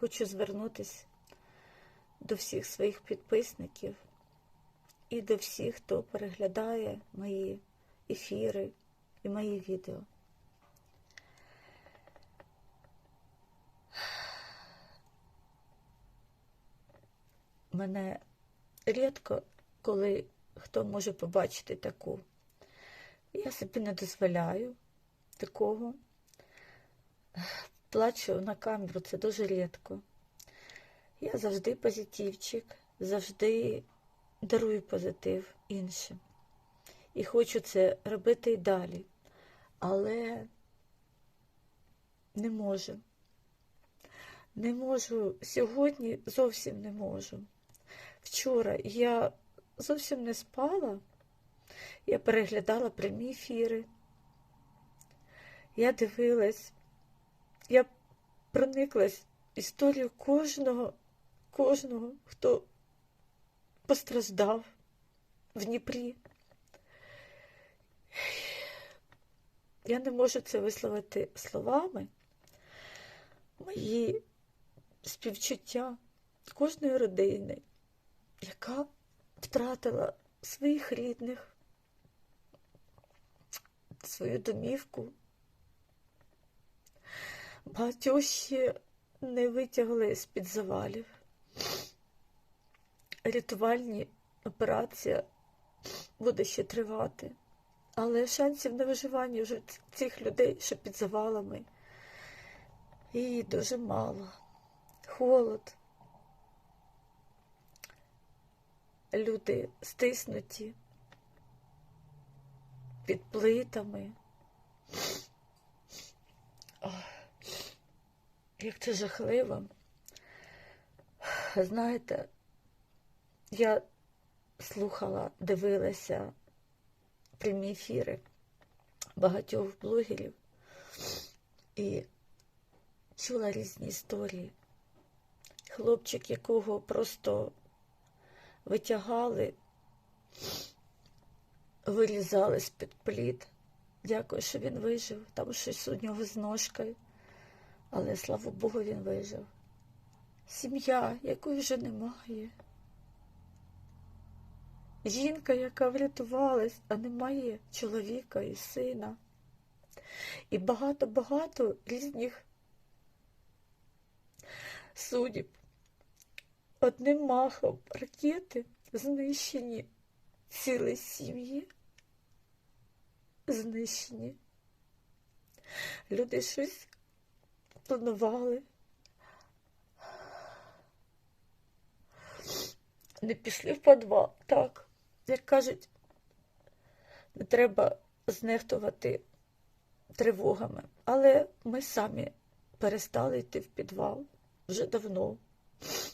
хочу звернутися до всіх своїх підписників і до всіх, хто переглядає мої ефіри і мої відео. Мене рідко, коли хто може побачити таку. Я собі не дозволяю такого. Плачу на камеру, це дуже рідко. Я завжди позитивчик, завжди дарую позитив іншим. І хочу це робити і далі. Але не можу. Не можу. Сьогодні зовсім не можу. Вчора я зовсім не спала. Я переглядала прямі ефіри. Я дивилась, я прониклась історію кожного, кожного, хто постраждав в Дніпрі. Я не можу це висловити словами. Мої співчуття кожної родини, яка втратила своїх рідних, свою домівку. Багатьох ще не витягли з-під завалів. Рятувальні операція буде ще тривати. Але шансів на виживання вже цих людей, що під завалами, і дуже мало. Холод. Люди стиснуті під плитами. Ох, Як це жахливо. Знаєте, я слухала, дивилася прямі ефіри багатьох блогерів і чула різні історії. Хлопчик, якого просто витягали, вирізали з-під плід. Дякую, що він вижив. Там щось у нього з ножкою. Але слава Богу, він вижив. Сім'я, якої вже немає. Жінка, яка врятувалась, а немає чоловіка і сина. І багато-багато різних судіб. Одним махом ракети знищені цілі сім'ї, знищені. Люди щось планували. Не пішли в підвал, так. Як кажуть, не треба знехтувати тривогами. Але ми самі перестали йти в підвал вже давно.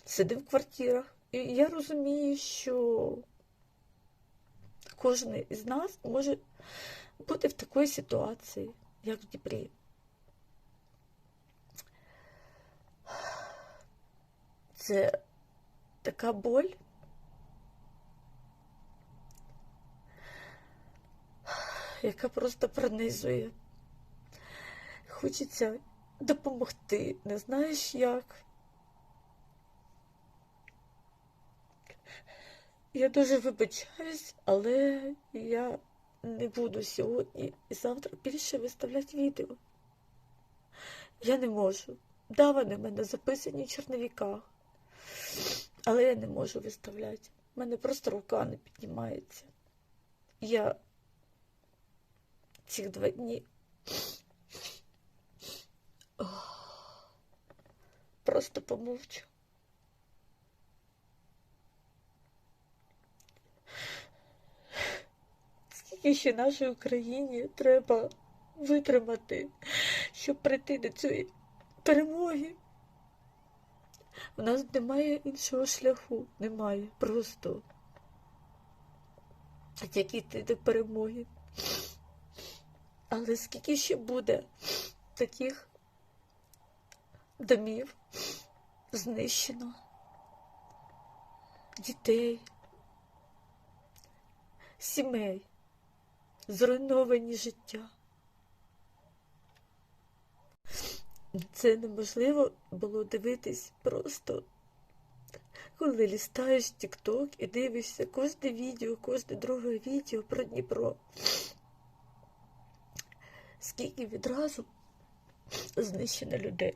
Сидимо в квартирах. І я розумію, що кожен із нас може бути в такій ситуації, як в Дніпрі. Це така боль. Яка просто пронизує. Хочеться допомогти, не знаєш як. Я дуже вибачаюсь, але я не буду сьогодні і завтра більше виставляти відео. Я не можу. Да, в мене записані в черновіках, але я не можу виставляти. У мене просто рука не піднімається. Я ці два дні просто помовчу. Скільки ще нашій Україні треба витримати, щоб прийти до цієї перемоги? У нас немає іншого шляху, немає просто. Тільки йти до перемоги. Але скільки ще буде таких домів знищено, дітей, сімей, зруйновані життя. Це неможливо було дивитись просто, коли лістаєш TikTok і дивишся кожне відео, кожне друге відео про Дніпро. Скільки відразу знищено людей.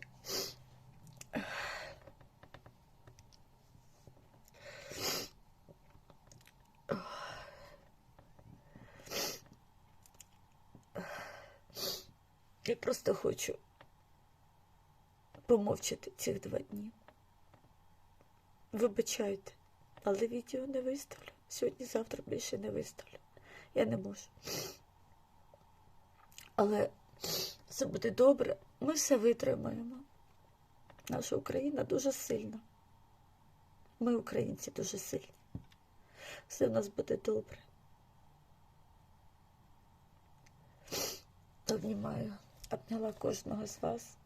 Я просто хочу помовчати цих два дні. Вибачайте, але відео не виставлю. Сьогодні-завтра більше не виставлю. Я не можу. Але все буде добре. Ми все витримаємо. Наша Україна дуже сильна. Ми, українці, дуже сильні. Все в нас буде добре. Обнімаю, обняла кожного з вас.